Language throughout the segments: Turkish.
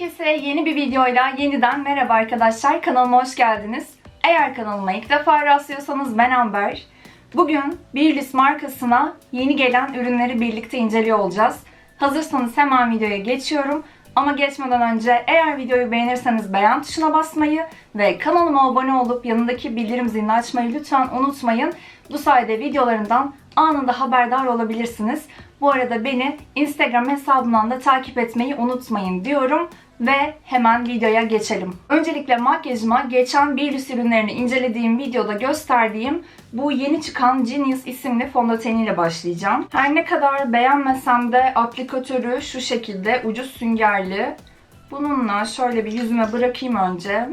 Herkese yeni bir videoyla yeniden merhaba arkadaşlar. Kanalıma hoş geldiniz. Eğer kanalıma ilk defa rastlıyorsanız ben Amber. Bugün Birlis markasına yeni gelen ürünleri birlikte inceliyor olacağız. Hazırsanız hemen videoya geçiyorum. Ama geçmeden önce eğer videoyu beğenirseniz beğen tuşuna basmayı ve kanalıma abone olup yanındaki bildirim zilini açmayı lütfen unutmayın. Bu sayede videolarımdan anında haberdar olabilirsiniz. Bu arada beni Instagram hesabından da takip etmeyi unutmayın diyorum ve hemen videoya geçelim. Öncelikle makyajıma geçen Birlis ürünlerini incelediğim videoda gösterdiğim bu yeni çıkan Genius isimli fondöteniyle başlayacağım. Her ne kadar beğenmesem de aplikatörü şu şekilde ucu süngerli. Bununla şöyle bir yüzüme bırakayım önce.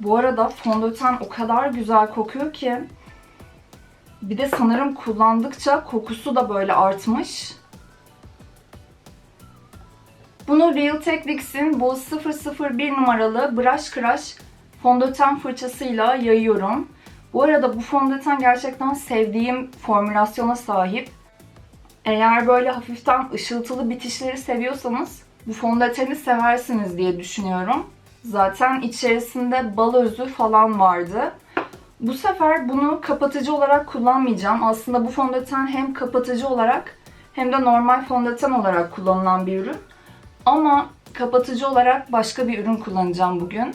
Bu arada fondöten o kadar güzel kokuyor ki bir de sanırım kullandıkça kokusu da böyle artmış. Bunu Real Techniques'in bu 001 numaralı Brush Crush fondöten fırçasıyla yayıyorum. Bu arada bu fondöten gerçekten sevdiğim formülasyona sahip. Eğer böyle hafiften ışıltılı bitişleri seviyorsanız bu fondöteni seversiniz diye düşünüyorum. Zaten içerisinde bal özü falan vardı. Bu sefer bunu kapatıcı olarak kullanmayacağım. Aslında bu fondöten hem kapatıcı olarak hem de normal fondöten olarak kullanılan bir ürün. Ama kapatıcı olarak başka bir ürün kullanacağım bugün.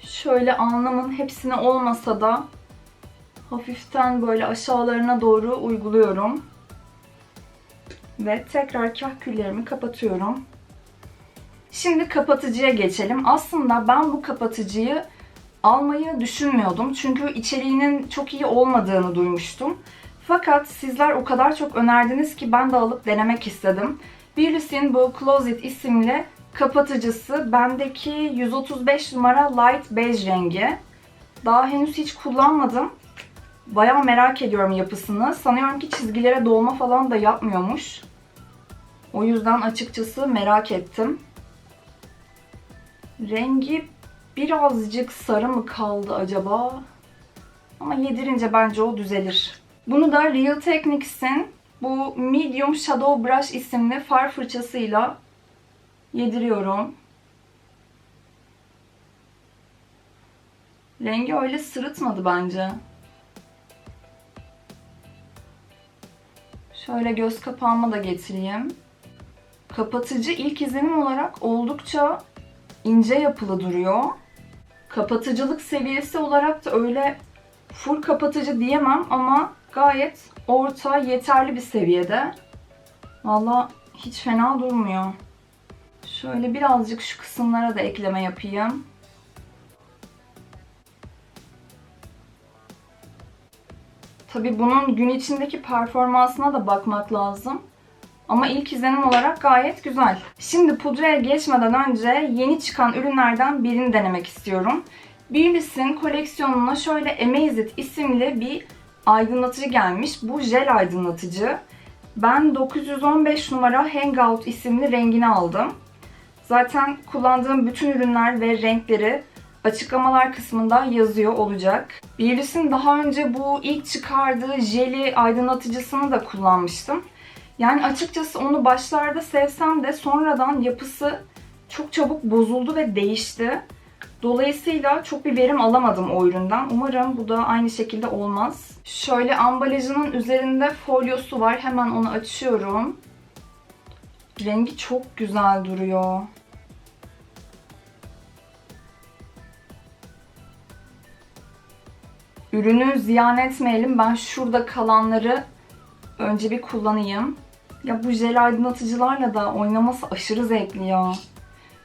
Şöyle alnımın hepsine olmasa da hafiften böyle aşağılarına doğru uyguluyorum. Ve tekrar kahküllerimi kapatıyorum. Şimdi kapatıcıya geçelim. Aslında ben bu kapatıcıyı almayı düşünmüyordum. Çünkü içeriğinin çok iyi olmadığını duymuştum. Fakat sizler o kadar çok önerdiniz ki ben de alıp denemek istedim. Birlis'in bu Closet isimli kapatıcısı bendeki 135 numara light beige rengi. Daha henüz hiç kullanmadım. Bayağı merak ediyorum yapısını. Sanıyorum ki çizgilere dolma falan da yapmıyormuş. O yüzden açıkçası merak ettim. Rengi birazcık sarı mı kaldı acaba? Ama yedirince bence o düzelir. Bunu da Real Techniques'in bu Medium Shadow Brush isimli far fırçasıyla yediriyorum. Rengi öyle sırıtmadı bence. Şöyle göz kapağıma da getireyim. Kapatıcı ilk izlenim olarak oldukça ince yapılı duruyor. Kapatıcılık seviyesi olarak da öyle full kapatıcı diyemem ama gayet orta yeterli bir seviyede. Valla hiç fena durmuyor. Şöyle birazcık şu kısımlara da ekleme yapayım. Tabi bunun gün içindeki performansına da bakmak lazım. Ama ilk izlenim olarak gayet güzel. Şimdi pudraya geçmeden önce yeni çıkan ürünlerden birini denemek istiyorum. Birlis'in koleksiyonuna şöyle Amazit isimli bir aydınlatıcı gelmiş. Bu jel aydınlatıcı. Ben 915 numara Hangout isimli rengini aldım. Zaten kullandığım bütün ürünler ve renkleri açıklamalar kısmında yazıyor olacak. Birlis'in daha önce bu ilk çıkardığı jeli aydınlatıcısını da kullanmıştım. Yani açıkçası onu başlarda sevsem de sonradan yapısı çok çabuk bozuldu ve değişti. Dolayısıyla çok bir verim alamadım o üründen. Umarım bu da aynı şekilde olmaz. Şöyle ambalajının üzerinde folyosu var. Hemen onu açıyorum. Rengi çok güzel duruyor. Ürünü ziyan etmeyelim. Ben şurada kalanları önce bir kullanayım. Ya bu jel aydınlatıcılarla da oynaması aşırı zevkli ya.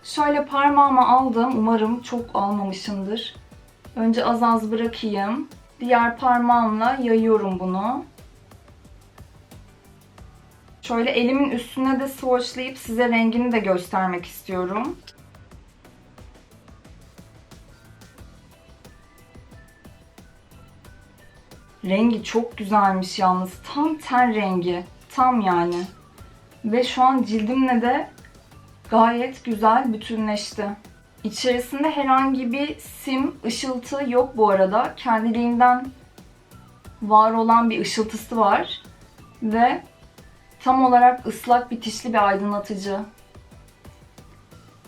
Şöyle parmağıma aldım. Umarım çok almamışımdır. Önce az az bırakayım. Diğer parmağımla yayıyorum bunu. Şöyle elimin üstüne de swatchlayıp size rengini de göstermek istiyorum. Rengi çok güzelmiş yalnız. Tam ten rengi. Tam yani. Ve şu an cildimle de gayet güzel bütünleşti. İçerisinde herhangi bir sim, ışıltı yok bu arada. Kendiliğinden var olan bir ışıltısı var. Ve Tam olarak ıslak bitişli bir aydınlatıcı.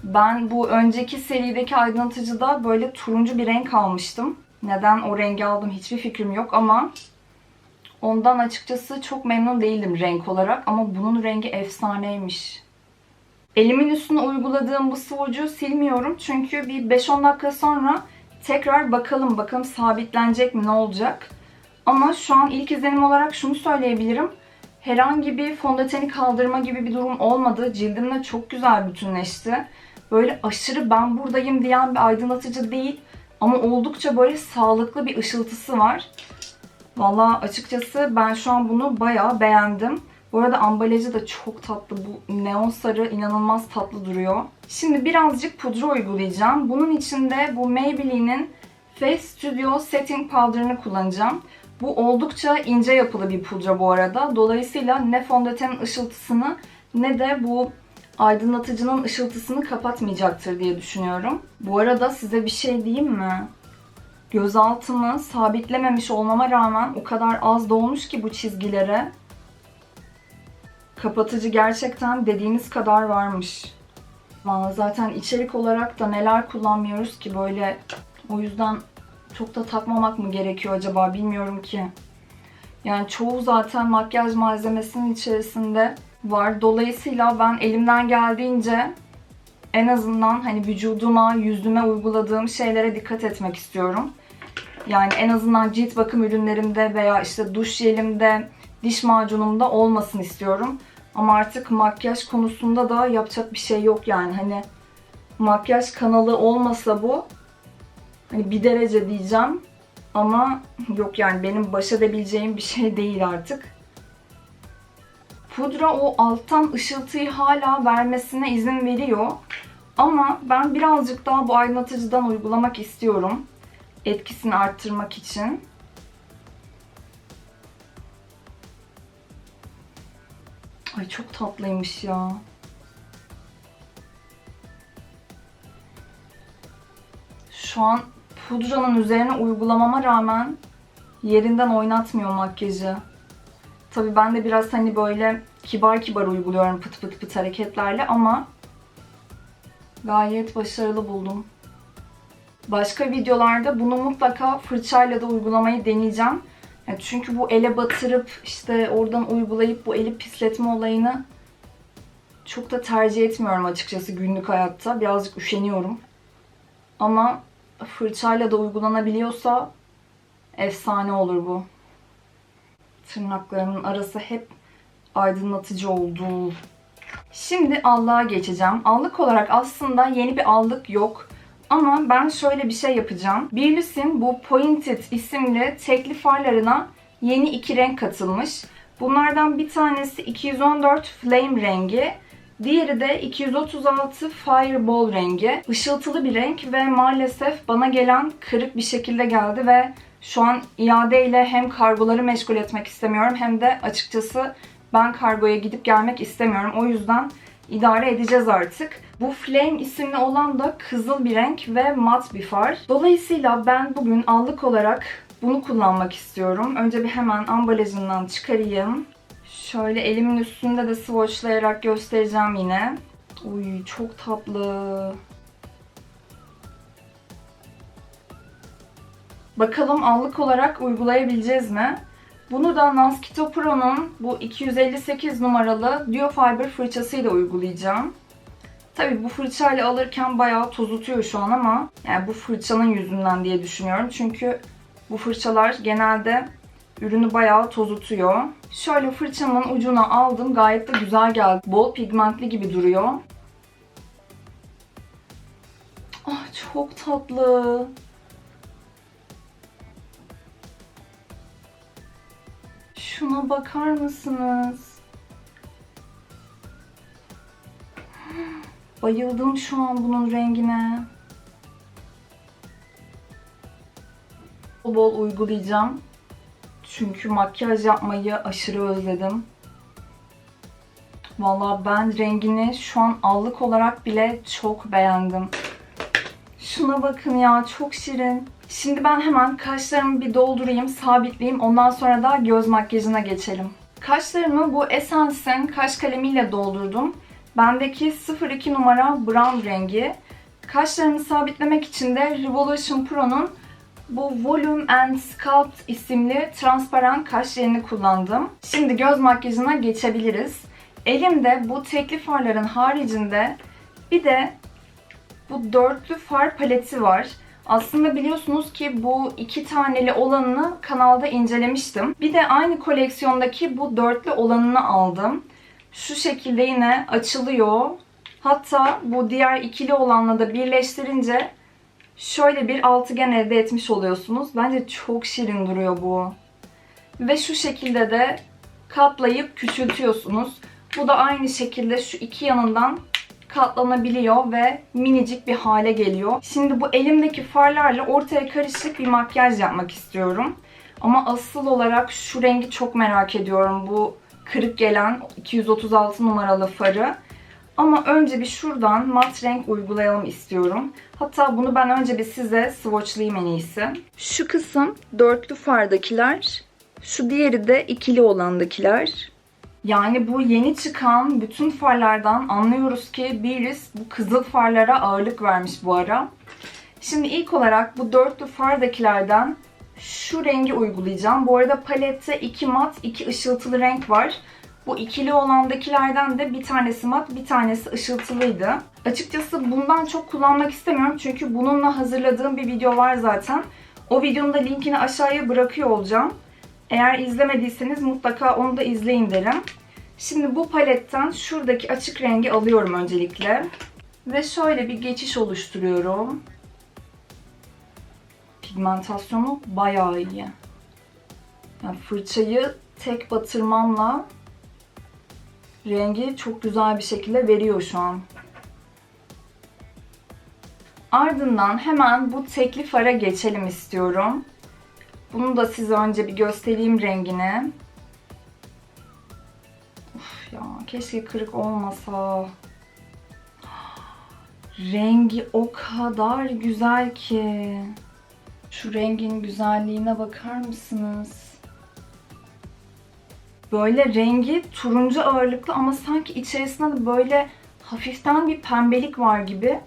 Ben bu önceki serideki aydınlatıcıda böyle turuncu bir renk almıştım. Neden o rengi aldım hiçbir fikrim yok ama ondan açıkçası çok memnun değildim renk olarak ama bunun rengi efsaneymiş. Elimin üstüne uyguladığım bu sıvı ucu silmiyorum çünkü bir 5-10 dakika sonra tekrar bakalım bakalım sabitlenecek mi ne olacak. Ama şu an ilk izlenim olarak şunu söyleyebilirim. Herhangi bir fondöteni kaldırma gibi bir durum olmadı. Cildimle çok güzel bütünleşti. Böyle aşırı ben buradayım diyen bir aydınlatıcı değil. Ama oldukça böyle sağlıklı bir ışıltısı var. Valla açıkçası ben şu an bunu bayağı beğendim. Bu arada ambalajı da çok tatlı. Bu neon sarı inanılmaz tatlı duruyor. Şimdi birazcık pudra uygulayacağım. Bunun için de bu Maybelline'in Face Studio Setting Powder'ını kullanacağım. Bu oldukça ince yapılı bir pudra bu arada. Dolayısıyla ne fondötenin ışıltısını ne de bu aydınlatıcının ışıltısını kapatmayacaktır diye düşünüyorum. Bu arada size bir şey diyeyim mi? Gözaltımı sabitlememiş olmama rağmen o kadar az dolmuş ki bu çizgilere. Kapatıcı gerçekten dediğiniz kadar varmış. Valla zaten içerik olarak da neler kullanmıyoruz ki böyle o yüzden çok da takmamak mı gerekiyor acaba bilmiyorum ki. Yani çoğu zaten makyaj malzemesinin içerisinde var. Dolayısıyla ben elimden geldiğince en azından hani vücuduma, yüzüme uyguladığım şeylere dikkat etmek istiyorum. Yani en azından cilt bakım ürünlerimde veya işte duş jelimde, diş macunumda olmasın istiyorum. Ama artık makyaj konusunda da yapacak bir şey yok yani. Hani makyaj kanalı olmasa bu hani bir derece diyeceğim ama yok yani benim baş edebileceğim bir şey değil artık. Pudra o alttan ışıltıyı hala vermesine izin veriyor. Ama ben birazcık daha bu aydınlatıcıdan uygulamak istiyorum. Etkisini arttırmak için. Ay çok tatlıymış ya. Şu an pudranın üzerine uygulamama rağmen yerinden oynatmıyor makyajı. Tabi ben de biraz hani böyle kibar kibar uyguluyorum pıt pıt pıt hareketlerle ama gayet başarılı buldum. Başka videolarda bunu mutlaka fırçayla da uygulamayı deneyeceğim. Çünkü bu ele batırıp işte oradan uygulayıp bu eli pisletme olayını çok da tercih etmiyorum açıkçası günlük hayatta. Birazcık üşeniyorum. Ama fırçayla da uygulanabiliyorsa efsane olur bu. Tırnaklarımın arası hep aydınlatıcı oldu. Şimdi allığa geçeceğim. Allık olarak aslında yeni bir allık yok. Ama ben şöyle bir şey yapacağım. Birlis'in bu Pointed isimli tekli farlarına yeni iki renk katılmış. Bunlardan bir tanesi 214 Flame rengi. Diğeri de 236 Fireball rengi. Işıltılı bir renk ve maalesef bana gelen kırık bir şekilde geldi ve şu an iadeyle hem kargoları meşgul etmek istemiyorum hem de açıkçası ben kargoya gidip gelmek istemiyorum. O yüzden idare edeceğiz artık. Bu Flame isimli olan da kızıl bir renk ve mat bir far. Dolayısıyla ben bugün allık olarak bunu kullanmak istiyorum. Önce bir hemen ambalajından çıkarayım. Şöyle elimin üstünde de swatchlayarak göstereceğim yine. Uy çok tatlı. Bakalım allık olarak uygulayabileceğiz mi? Bunu da Naskito Pro'nun bu 258 numaralı Duo Fiber fırçasıyla uygulayacağım. Tabii bu fırçayla alırken bayağı tozutuyor şu an ama yani bu fırçanın yüzünden diye düşünüyorum. Çünkü bu fırçalar genelde ürünü bayağı tozutuyor. Şöyle fırçamın ucuna aldım. Gayet de güzel geldi. Bol pigmentli gibi duruyor. Ah çok tatlı. Şuna bakar mısınız? Bayıldım şu an bunun rengine. Bol bol uygulayacağım. Çünkü makyaj yapmayı aşırı özledim. Valla ben rengini şu an allık olarak bile çok beğendim. Şuna bakın ya çok şirin. Şimdi ben hemen kaşlarımı bir doldurayım, sabitleyeyim. Ondan sonra da göz makyajına geçelim. Kaşlarımı bu Essence'in kaş kalemiyle doldurdum. Bendeki 02 numara brown rengi. Kaşlarımı sabitlemek için de Revolution Pro'nun bu Volume and Sculpt isimli transparan kaş jelini kullandım. Şimdi göz makyajına geçebiliriz. Elimde bu tekli farların haricinde bir de bu dörtlü far paleti var. Aslında biliyorsunuz ki bu iki taneli olanını kanalda incelemiştim. Bir de aynı koleksiyondaki bu dörtlü olanını aldım. Şu şekilde yine açılıyor. Hatta bu diğer ikili olanla da birleştirince şöyle bir altıgen elde etmiş oluyorsunuz. Bence çok şirin duruyor bu. Ve şu şekilde de katlayıp küçültüyorsunuz. Bu da aynı şekilde şu iki yanından katlanabiliyor ve minicik bir hale geliyor. Şimdi bu elimdeki farlarla ortaya karışık bir makyaj yapmak istiyorum. Ama asıl olarak şu rengi çok merak ediyorum. Bu kırık gelen 236 numaralı farı. Ama önce bir şuradan mat renk uygulayalım istiyorum. Hatta bunu ben önce bir size swatchlayayım en iyisi. Şu kısım dörtlü fardakiler. Şu diğeri de ikili olandakiler. Yani bu yeni çıkan bütün farlardan anlıyoruz ki Biris bu kızıl farlara ağırlık vermiş bu ara. Şimdi ilk olarak bu dörtlü fardakilerden şu rengi uygulayacağım. Bu arada palette iki mat, iki ışıltılı renk var. Bu ikili olandakilerden de bir tanesi mat, bir tanesi ışıltılıydı. Açıkçası bundan çok kullanmak istemiyorum çünkü bununla hazırladığım bir video var zaten. O videonun da linkini aşağıya bırakıyor olacağım. Eğer izlemediyseniz mutlaka onu da izleyin derim. Şimdi bu paletten şuradaki açık rengi alıyorum öncelikle. Ve şöyle bir geçiş oluşturuyorum. Pigmentasyonu bayağı iyi. Yani fırçayı tek batırmamla rengi çok güzel bir şekilde veriyor şu an. Ardından hemen bu tekli fara geçelim istiyorum. Bunu da size önce bir göstereyim rengini. Uf ya keşke kırık olmasa. Rengi o kadar güzel ki. Şu rengin güzelliğine bakar mısınız? Böyle rengi turuncu ağırlıklı ama sanki içerisinde de böyle hafiften bir pembelik var gibi.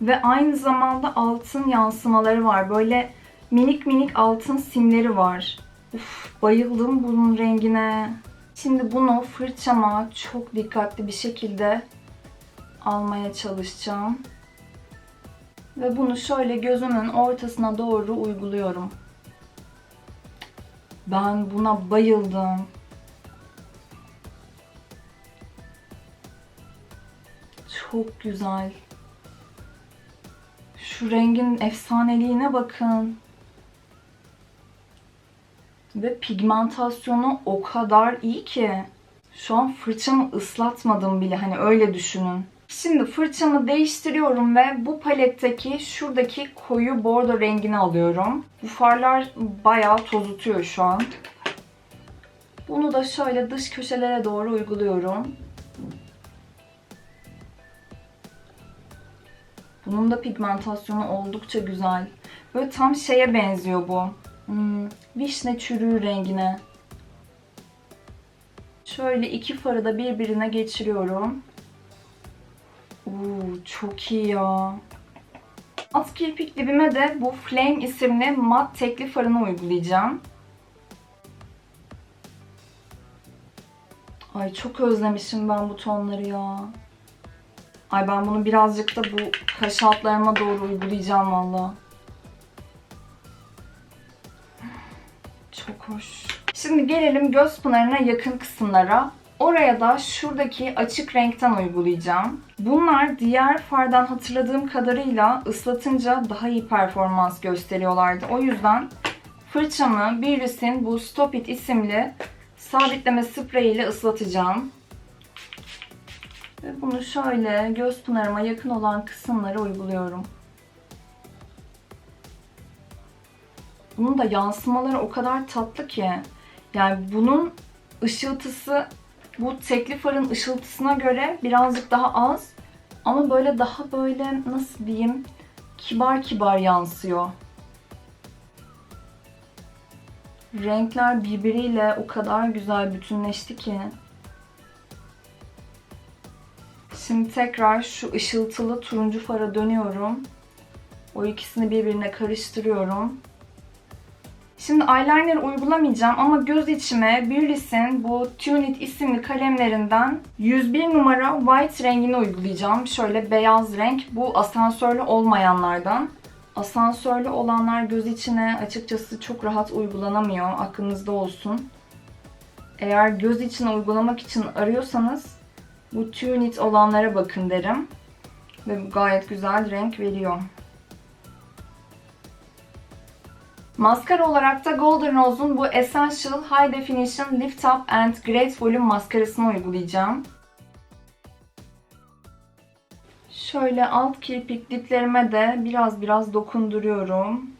Ve aynı zamanda altın yansımaları var. Böyle minik minik altın simleri var. Uf, bayıldım bunun rengine. Şimdi bunu fırçama çok dikkatli bir şekilde almaya çalışacağım. Ve bunu şöyle gözümün ortasına doğru uyguluyorum. Ben buna bayıldım. Çok güzel. Şu rengin efsaneliğine bakın. Ve pigmentasyonu o kadar iyi ki. Şu an fırçamı ıslatmadım bile hani öyle düşünün. Şimdi fırçamı değiştiriyorum ve bu paletteki şuradaki koyu bordo rengini alıyorum. Bu farlar bayağı tozutuyor şu an. Bunu da şöyle dış köşelere doğru uyguluyorum. Bunun da pigmentasyonu oldukça güzel. Böyle tam şeye benziyor bu. Hmm, vişne çürüğü rengine. Şöyle iki farı da birbirine geçiriyorum. Uuu çok iyi ya. Alt kirpik dibime de bu Flame isimli mat tekli farını uygulayacağım. Ay çok özlemişim ben bu tonları ya. Ay ben bunu birazcık da bu kaş altlarıma doğru uygulayacağım valla. Çok hoş. Şimdi gelelim göz pınarına yakın kısımlara. Oraya da şuradaki açık renkten uygulayacağım. Bunlar diğer fardan hatırladığım kadarıyla ıslatınca daha iyi performans gösteriyorlardı. O yüzden fırçamı Biris'in bu Stop It isimli sabitleme spreyi ile ıslatacağım. Ve bunu şöyle göz pınarıma yakın olan kısımlara uyguluyorum. Bunun da yansımaları o kadar tatlı ki. Yani bunun ışıltısı bu tekli farın ışıltısına göre birazcık daha az. Ama böyle daha böyle nasıl diyeyim kibar kibar yansıyor. Renkler birbiriyle o kadar güzel bütünleşti ki. Şimdi tekrar şu ışıltılı turuncu fara dönüyorum. O ikisini birbirine karıştırıyorum. Şimdi eyeliner uygulamayacağım ama göz içime Billie's'in bu Tunit isimli kalemlerinden 101 numara white rengini uygulayacağım. Şöyle beyaz renk. Bu asansörlü olmayanlardan. Asansörlü olanlar göz içine açıkçası çok rahat uygulanamıyor. Aklınızda olsun. Eğer göz içine uygulamak için arıyorsanız bu Tunit olanlara bakın derim. Ve bu gayet güzel renk veriyor. Maskara olarak da Golden Rose'un bu Essential High Definition Lift Up and Great Volume maskarasını uygulayacağım. Şöyle alt kirpik diplerime de biraz biraz dokunduruyorum.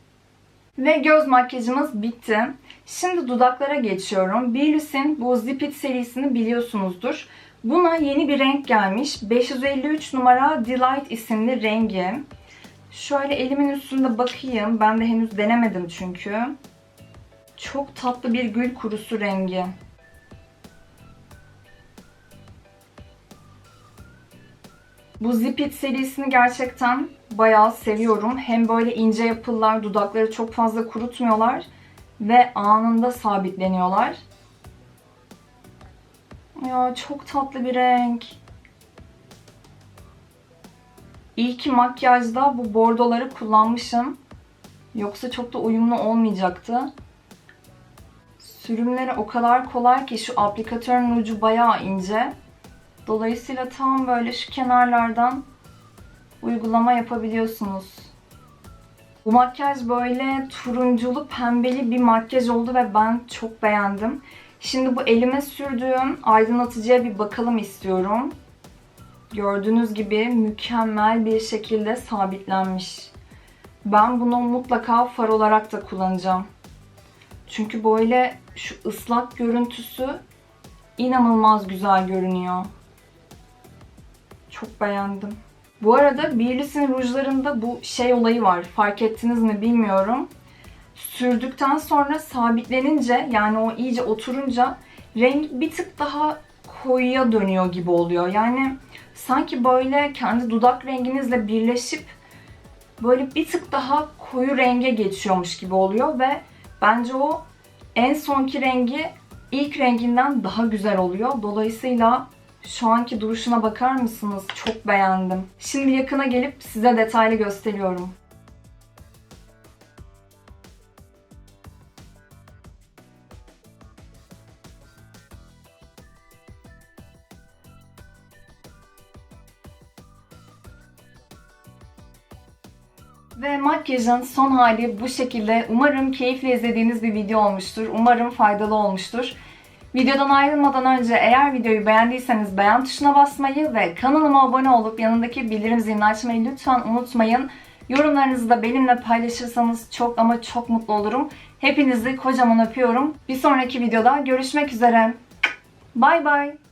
Ve göz makyajımız bitti. Şimdi dudaklara geçiyorum. Billie's'in bu Zip It serisini biliyorsunuzdur. Buna yeni bir renk gelmiş. 553 numara Delight isimli rengi. Şöyle elimin üstünde bakayım. Ben de henüz denemedim çünkü. Çok tatlı bir gül kurusu rengi. Bu Zip It serisini gerçekten bayağı seviyorum. Hem böyle ince yapılar, dudakları çok fazla kurutmuyorlar ve anında sabitleniyorlar. Ya çok tatlı bir renk. İyi ki makyajda bu bordoları kullanmışım. Yoksa çok da uyumlu olmayacaktı. Sürümleri o kadar kolay ki şu aplikatörün ucu bayağı ince. Dolayısıyla tam böyle şu kenarlardan uygulama yapabiliyorsunuz. Bu makyaj böyle turunculu pembeli bir makyaj oldu ve ben çok beğendim. Şimdi bu elime sürdüğüm aydınlatıcıya bir bakalım istiyorum. Gördüğünüz gibi mükemmel bir şekilde sabitlenmiş. Ben bunu mutlaka far olarak da kullanacağım. Çünkü böyle şu ıslak görüntüsü inanılmaz güzel görünüyor. Çok beğendim. Bu arada Billie's'in rujlarında bu şey olayı var. Fark ettiniz mi bilmiyorum. Sürdükten sonra sabitlenince yani o iyice oturunca renk bir tık daha koyuya dönüyor gibi oluyor. Yani sanki böyle kendi dudak renginizle birleşip böyle bir tık daha koyu renge geçiyormuş gibi oluyor ve bence o en sonki rengi ilk renginden daha güzel oluyor. Dolayısıyla şu anki duruşuna bakar mısınız? Çok beğendim. Şimdi yakına gelip size detaylı gösteriyorum. Makyajın son hali bu şekilde. Umarım keyifle izlediğiniz bir video olmuştur. Umarım faydalı olmuştur. Videodan ayrılmadan önce eğer videoyu beğendiyseniz beğen tuşuna basmayı ve kanalıma abone olup yanındaki bildirim zilini açmayı lütfen unutmayın. Yorumlarınızı da benimle paylaşırsanız çok ama çok mutlu olurum. Hepinizi kocaman öpüyorum. Bir sonraki videoda görüşmek üzere. Bay bay.